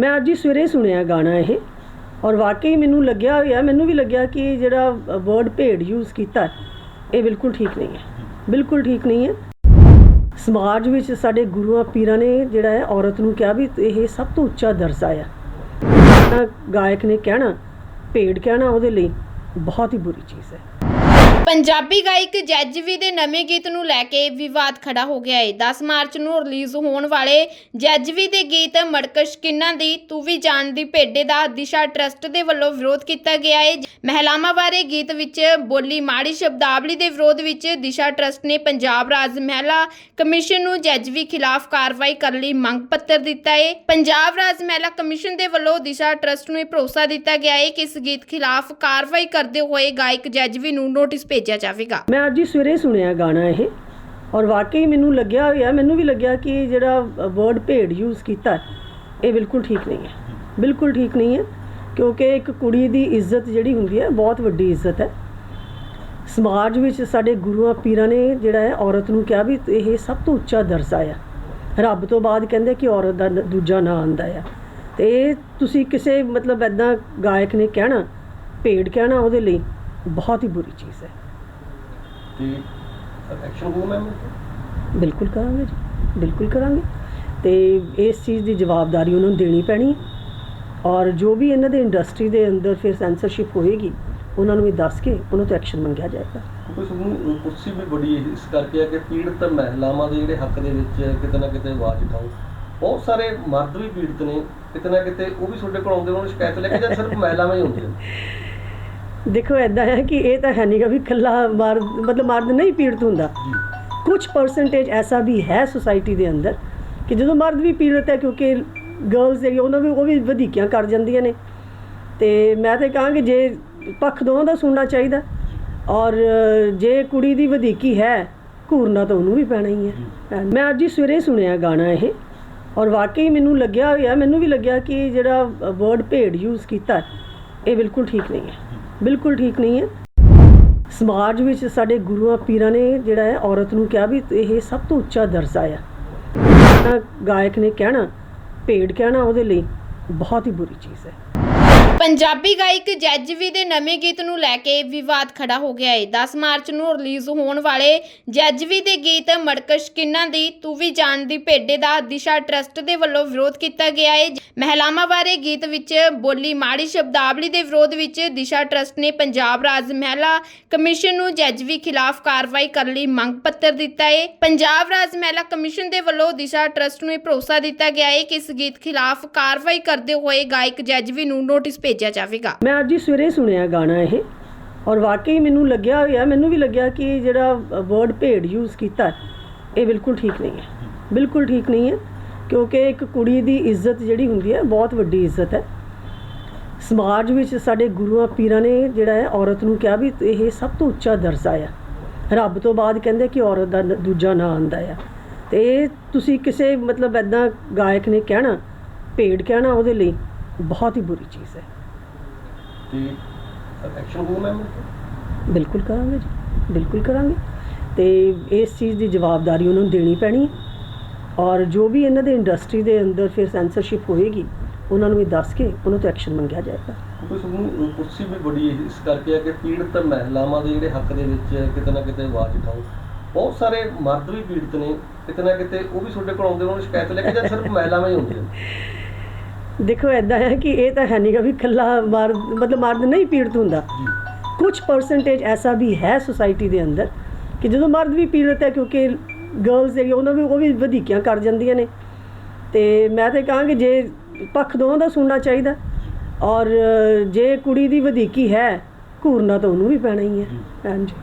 ਮੈਂ ਅੱਜ ਹੀ ਸਵੇਰੇ ਸੁਣਿਆ ਗਾਣਾ ਇਹ ਔਰ ਵਾਕਈ ਮੈਨੂੰ ਲੱਗਿਆ ਹੋਇਆ ਮੈਨੂੰ ਵੀ ਲੱਗਿਆ ਕਿ ਜਿਹੜਾ ਵਰਡ ਭੇਡ ਯੂਜ਼ ਕੀਤਾ, ਇਹ ਬਿਲਕੁਲ ਠੀਕ ਨਹੀਂ ਹੈ। ਬਿਲਕੁਲ ਠੀਕ ਨਹੀਂ ਹੈ। ਸਮਾਜ ਵਿੱਚ ਸਾਡੇ ਗੁਰੂਆਂ, ਪੀਰਾਂ ਨੇ ਜਿਹੜਾ ਹੈ, ਔਰਤ ਨੂੰ ਕਿਹਾ ਵੀ ਇਹ ਸਭ ਤੋਂ ਉੱਚਾ ਦਰਜਾ ਹੈ ਗਾਇਕ ਨੇ ਕਹਿਣਾ, ਭੇਡ ਕਹਿਣਾ ਉਹਦੇ ਲਈ ਬਹੁਤ ਹੀ ਬੁਰੀ ਚੀਜ਼ ਹੈ। ਪੰਜਾਬੀ ਗਾਇਕ ਜੈਜਵੀ ਦੇ ਨਵੇਂ ਗੀਤ ਨੂੰ ਲੈ ਕੇ ਵਿਵਾਦ ਖੜਾ ਹੋ ਗਿਆ ਹੈ 10 ਮਾਰਚ ਨੂੰ ਰਿਲੀਜ਼ ਹੋਣ ਵਾਲੇ ਜੈਜਵੀ ਦੇ ਗੀਤ ਮੜਕਸ਼ ਕਿੰਨਾ ਦੀ, ਤੂੰ ਵੀ ਜਾਣਦੀ ਭੇਡੇ ਦਾ ਦਿਸ਼ਾ ਟਰਸਟ ਦੇ ਵੱਲੋਂ ਵਿਰੋਧ ਕੀਤਾ ਗਿਆ ਹੈ ਮਹਿਲਾਵਾਂ ਬਾਰੇ ਗੀਤ ਵਿੱਚ ਬੋਲੀ ਮਾੜੀ ਸ਼ਬਦਾਵਲੀ ਦੇ ਵਿਰੋਧ ਵਿੱਚ ਦਿਸ਼ਾ ਟਰਸਟ ਨੇ ਪੰਜਾਬ ਰਾਜ ਮਹਿਲਾ ਕਮਿਸ਼ਨ ਨੂੰ ਜੈਜਵੀ ਖਿਲਾਫ ਕਾਰਵਾਈ ਕਰਨ ਲਈ ਮੰਗ ਪੱਤਰ ਦਿੱਤਾ ਹੈ ਪੰਜਾਬ ਰਾਜ ਮਹਿਲਾ ਕਮਿਸ਼ਨ ਦੇ ਵੱਲੋਂ ਦਿਸ਼ਾ ਟਰਸਟ ਨੂੰ ਇਹ ਭਰੋਸਾ ਦਿੱਤਾ ਗਿਆ ਹੈ ਕਿ ਇਸ ਗੀਤ ਖਿਲਾਫ ਕਾਰਵਾਈ ਕਰਦੇ ਹੋਏ ਗਾਇਕ ਜੈਜਵੀ ਨੂੰ ਨੋਟਿਸ ਭੇਜਿਆ ਜਾਵੇਗਾ। ਮੈਂ ਅੱਜ ਹੀ ਸਵੇਰੇ ਸੁਣਿਆ ਗਾਣਾ ਇਹ ਔਰ ਵਾਕਈ ਮੈਨੂੰ ਲੱਗਿਆ ਹੋਇਆ ਮੈਨੂੰ ਵੀ ਲੱਗਿਆ ਕਿ ਜਿਹੜਾ ਵਰਡ ਭੇਡ ਯੂਜ਼ ਕੀਤਾ, ਇਹ ਬਿਲਕੁਲ ਠੀਕ ਨਹੀਂ ਹੈ। ਬਿਲਕੁਲ ਠੀਕ ਨਹੀਂ ਹੈ, ਕਿਉਂਕਿ ਇੱਕ ਕੁੜੀ ਦੀ ਇੱਜ਼ਤ ਜਿਹੜੀ ਹੁੰਦੀ ਹੈ, ਬਹੁਤ ਵੱਡੀ ਇੱਜ਼ਤ ਹੈ। ਸਮਾਜ ਵਿੱਚ ਸਾਡੇ ਗੁਰੂਆਂ, ਪੀਰਾਂ ਨੇ ਜਿਹੜਾ ਹੈ, ਔਰਤ ਨੂੰ ਕਿਹਾ ਵੀ ਇਹ ਸਭ ਤੋਂ ਉੱਚਾ ਦਰਜਾ ਹੈ ਰੱਬ ਤੋਂ ਬਾਅਦ ਕਹਿੰਦੇ ਕਿ ਔਰਤ ਦਾ ਦੂਜਾ ਨਾਂ ਆਂਦਾ ਹੈ ਤੇ ਇਹ ਤੁਸੀਂ ਕਿਸੇ ਮਤਲਬ ਐਦਾਂ ਗਾਇਕ ਨੇ ਕਹਿਣਾ, ਭੇਡ ਕਹਿਣਾ ਉਹਦੇ ਲਈ, ਬਹੁਤ ਹੀ ਬੁਰੀ ਚੀਜ਼ ਹੈ। ਤੇ ਐਕਸ਼ਨ ਹੋਊ ਮੈਮ ਬਿਲਕੁਲ ਕਰਾਂਗੇ ਜੀ ਬਿਲਕੁਲ ਕਰਾਂਗੇ। ਤੇ ਇਸ ਚੀਜ਼ ਦੀ ਜਵਾਬਦਾਰੀ ਉਹਨਾਂ ਨੂੰ ਦੇਣੀ ਪੈਣੀ ਹੈ। ਔਰ ਜੋ ਵੀ ਇਹਨਾਂ ਦੇ ਇੰਡਸਟਰੀ ਦੇ ਅੰਦਰ ਫਿਰ ਸੈਂਸਰਸ਼ਿਪ ਹੋਏਗੀ ਉਹਨਾਂ ਨੂੰ ਵੀ ਦੱਸ ਕੇ ਉਹਨਾਂ ਤੋਂ ਐਕਸ਼ਨ ਮੰਗਿਆ ਜਾਏਗਾ। ਕਿਉਂਕਿ ਤੁਹਾਨੂੰ ਕੁਰਸੀ ਵੀ ਬੜੀ ਇਸ ਕਰਕੇ ਹੈ ਕਿ ਪੀੜਤ ਮਹਿਲਾਵਾਂ ਦੇ ਜਿਹੜੇ ਹੱਕ ਦੇ ਵਿੱਚ ਕਿਤੇ ਨਾ ਕਿਤੇ ਆਵਾਜ਼ ਉਠਾਓ। ਬਹੁਤ ਸਾਰੇ ਮਰਦ ਵੀ ਪੀੜਤ ਨੇ ਕਿਤੇ ਨਾ ਕਿਤੇ ਉਹ ਵੀ ਤੁਹਾਡੇ ਕੋਲ ਆਉਂਦੇ ਉਹਨਾਂ ਨੂੰ ਸ਼ਿਕਾਇਤ ਲੈ ਕੇ ਜਾਂ ਸਿਰਫ ਮਹਿਲਾਵਾਂ ਹੀ ਹੁੰਦੀਆਂ ਦੇਖੋ ਐਦਾਂ ਹੈ ਕਿ ਇਹ ਤਾਂ ਹੈ ਨਹੀਂਗਾ ਵੀ ਇਕੱਲਾ ਮਰਦ ਮਤਲਬ ਮਰਦ ਨਹੀਂ ਪੀੜਤ ਹੁੰਦਾ। ਜੀ ਕੁਝ ਪਰਸੈਂਟੇਜ ਐਸਾ ਵੀ ਹੈ ਸੁਸਾਇਟੀ ਦੇ ਅੰਦਰ ਕਿ ਜਦੋਂ ਮਰਦ ਵੀ ਪੀੜਤ ਹੈ ਕਿਉਂਕਿ ਗਰਲਸ ਜਿਹੜੀ ਉਹਨਾਂ ਵੀ ਉਹ ਵੀ ਵਧੀਕੀਆਂ ਕਰ ਜਾਂਦੀਆਂ ਨੇ। ਤੇ ਮੈਂ ਤੇ ਕਹਾਂਗੀ ਜੇ ਪੱਖ ਦੋਵਾਂ ਦਾ ਸੁਣਨਾ ਚਾਹੀਦਾ ਔਰ ਜੇ ਕੁੜੀ ਦੀ ਵਧੀਕੀ ਹੈ, ਘੂਰਨਾ ਤਾਂ ਉਹਨੂੰ ਵੀ ਪੈਣਾ ਹੀ ਹੈ। ਮੈਂ ਅੱਜ ਹੀ ਸਵੇਰੇ ਸੁਣਿਆ ਗਾਣਾ ਇਹ ਔਰ ਵਾਕਈ ਮੈਨੂੰ ਲੱਗਿਆ ਹੋਇਆ, ਮੈਨੂੰ ਵੀ ਲੱਗਿਆ ਕਿ ਜਿਹੜਾ ਵਰਡ ਭੇਡ ਯੂਜ਼ ਕੀਤਾ, ਇਹ ਬਿਲਕੁਲ ਠੀਕ ਨਹੀਂ ਹੈ। ਬਿਲਕੁਲ ਠੀਕ ਨਹੀਂ ਹੈ। ਸਮਾਜ ਵਿੱਚ ਸਾਡੇ ਗੁਰੂਆਂ, ਪੀਰਾਂ ਨੇ ਜਿਹੜਾ ਹੈ ਔਰਤ ਨੂੰ ਕਿਹਾ ਵੀ ਇਹ ਸਭ ਤੋਂ ਉੱਚਾ ਦਰਜਾ ਆ। ਗਾਇਕ ਨੇ ਕਹਿਣਾ, ਭੇਡ ਕਹਿਣਾ ਉਹਦੇ ਲਈ ਬਹੁਤ ਹੀ ਬੁਰੀ ਚੀਜ਼ ਹੈ। ਪੰਜਾਬੀ ਗਾਇਕ ਜੈਜਵੀ ਦੇ ਨਵੇਂ ਗੀਤ ਨੂੰ ਲੈ ਕੇ ਵਿਵਾਦ ਖੜਾ ਹੋ ਗਿਆ ਹੈ 10 ਮਾਰਚ ਨੂੰ ਰਿਲੀਜ਼ ਹੋਣ ਵਾਲੇ ਜੈਜਵੀ ਦੇ ਗੀਤ ਮੜਕਸ਼ ਕਿੰਨਾ ਦੀ, ਤੂੰ ਵੀ ਜਾਣਦੀ ਭੇਡੇ ਦਾ ਦਿਸ਼ਾ ਟਰਸਟ ਦੇ ਵੱਲੋਂ ਵਿਰੋਧ ਕੀਤਾ ਗਿਆ ਹੈ ਮਹਿਲਾਵਾਂ ਬਾਰੇ ਗੀਤ ਵਿੱਚ ਬੋਲੀ ਮਾੜੀ ਸ਼ਬਦਾਵਲੀ ਦੇ ਵਿਰੋਧ ਵਿੱਚ ਦਿਸ਼ਾ ਟਰਸਟ ਨੇ ਪੰਜਾਬ ਰਾਜ ਮਹਿਲਾ ਕਮਿਸ਼ਨ ਨੂੰ ਜੈਜਵੀ ਖਿਲਾਫ ਕਾਰਵਾਈ ਕਰਨ ਲਈ ਮੰਗ ਪੱਤਰ ਦਿੱਤਾ ਹੈ ਪੰਜਾਬ ਰਾਜ ਮਹਿਲਾ ਕਮਿਸ਼ਨ ਦੇ ਵੱਲੋਂ ਦਿਸ਼ਾ ਟਰਸਟ ਨੂੰ ਭਰੋਸਾ ਦਿੱਤਾ ਗਿਆ ਹੈ ਕਿ ਇਸ ਗੀਤ ਖਿਲਾਫ ਕਾਰਵਾਈ ਕਰਦੇ ਹੋਏ ਗਾਇਕ ਜੈਜਵੀ ਨੂੰ ਨੋਟਿਸ ਭੇਜਿਆ ਜਾਵੇਗਾ। ਮੈਂ ਅੱਜ ਹੀ ਸਵੇਰੇ ਸੁਣਿਆ ਗਾਣਾ ਇਹ ਔਰ ਵਾਕਈ ਮੈਨੂੰ ਲੱਗਿਆ ਹੋਇਆ, ਮੈਨੂੰ ਵੀ ਲੱਗਿਆ ਕਿ ਜਿਹੜਾ ਵਰਡ ਭੇਡ ਯੂਜ਼ ਕੀਤਾ ਇਹ ਬਿਲਕੁਲ ਠੀਕ ਨਹੀਂ ਹੈ। ਬਿਲਕੁਲ ਠੀਕ ਨਹੀਂ ਹੈ, ਕਿਉਂਕਿ ਇੱਕ ਕੁੜੀ ਦੀ ਇੱਜ਼ਤ ਜਿਹੜੀ ਹੁੰਦੀ ਹੈ, ਬਹੁਤ ਵੱਡੀ ਇੱਜ਼ਤ ਹੈ। ਸਮਾਜ ਵਿੱਚ ਸਾਡੇ ਗੁਰੂਆਂ, ਪੀਰਾਂ ਨੇ ਜਿਹੜਾ ਹੈ, ਔਰਤ ਨੂੰ ਕਿਹਾ ਵੀ ਇਹ ਸਭ ਤੋਂ ਉੱਚਾ ਦਰਜਾ ਆ। ਰੱਬ ਤੋਂ ਬਾਅਦ ਕਹਿੰਦੇ ਕਿ ਔਰਤ ਦਾ ਦੂਜਾ ਨਾਂ ਆਂਦਾ ਆ। ਤੇ ਇਹ ਤੁਸੀਂ ਕਿਸੇ ਮਤਲਬ ਐਦਾਂ ਗਾਇਕ ਨੇ ਕਹਿਣਾ, ਭੇਡ ਕਹਿਣਾ ਉਹਦੇ ਲਈ, ਬਹੁਤ ਹੀ ਬੁਰੀ ਚੀਜ਼ ਹੈ। ਤੇ ਐਕਸ਼ਨ ਬਿਲਕੁਲ ਕਰਾਂਗੇ ਜੀ ਬਿਲਕੁਲ ਕਰਾਂਗੇ। ਤੇ ਇਸ ਚੀਜ਼ ਦੀ ਜਵਾਬਦਾਰੀ ਉਹਨਾਂ ਨੂੰ ਦੇਣੀ ਪੈਣੀ ਹੈ। ਔਰ ਜੋ ਵੀ ਇਹਨਾਂ ਦੇ ਇੰਡਸਟਰੀ ਦੇ ਅੰਦਰ ਫਿਰ ਸੈਂਸਰਸ਼ਿਪ ਹੋਏਗੀ ਉਹਨਾਂ ਨੂੰ ਵੀ ਦੱਸ ਕੇ ਉਹਨਾਂ ਤੋਂ ਐਕਸ਼ਨ ਮੰਗਿਆ ਜਾਏਗਾ। ਕਿਉਂਕਿ ਕੁਰਸੀ ਵੀ ਬੜੀ ਇਸ ਕਰਕੇ ਹੈ ਕਿ ਪੀੜਤ ਮਹਿਲਾਵਾਂ ਦੇ ਜਿਹੜੇ ਹੱਕ ਦੇ ਵਿੱਚ ਕਿਤੇ ਨਾ ਕਿਤੇ ਆਵਾਜ਼ ਉਠਾਓ। ਬਹੁਤ ਸਾਰੇ ਮਰਦ ਵੀ ਪੀੜਤ ਨੇ ਕਿਤੇ ਨਾ ਕਿਤੇ ਉਹ ਵੀ ਤੁਹਾਡੇ ਕੋਲ ਆਉਂਦੇ ਉਹਨਾਂ ਨੂੰ ਸ਼ਿਕਾਇਤ ਲੈ ਕੇ ਜਾਂ ਸਿਰਫ ਮਹਿਲਾਵਾਂ ਹੀ ਹੁੰਦੀਆਂ ਦੇਖੋ ਐਦਾਂ ਹੈ ਕਿ ਇਹ ਤਾਂ ਹੈ ਨਹੀਂਗਾ ਵੀ ਇਕੱਲਾ ਮਰਦ ਮਤਲਬ ਮਰਦ ਨਹੀਂ ਪੀੜਤ ਹੁੰਦਾ। ਜੀ ਕੁਝ ਪਰਸੈਂਟੇਜ ਐਸਾ ਵੀ ਹੈ ਸੁਸਾਇਟੀ ਦੇ ਅੰਦਰ ਕਿ ਜਦੋਂ ਮਰਦ ਵੀ ਪੀੜਤ ਹੈ ਕਿਉਂਕਿ ਗਰਲਸ ਜਿਹੜੀ ਉਹਨਾਂ ਵੀ, ਉਹ ਵੀ ਵਧੀਕੀਆਂ ਕਰ ਜਾਂਦੀਆਂ ਨੇ। ਤੇ ਮੈਂ ਤੇ ਕਹਾਂਗੀ ਜੇ ਪੱਖ ਦੋਵਾਂ ਦਾ ਸੁਣਨਾ ਚਾਹੀਦਾ ਔਰ ਜੇ ਕੁੜੀ ਦੀ ਵਧੀਕੀ ਹੈ, ਘੂਰਨਾ ਤਾਂ ਉਹਨੂੰ ਵੀ ਪੈਣਾ ਹੀ ਹੈ। ਹਾਂਜੀ।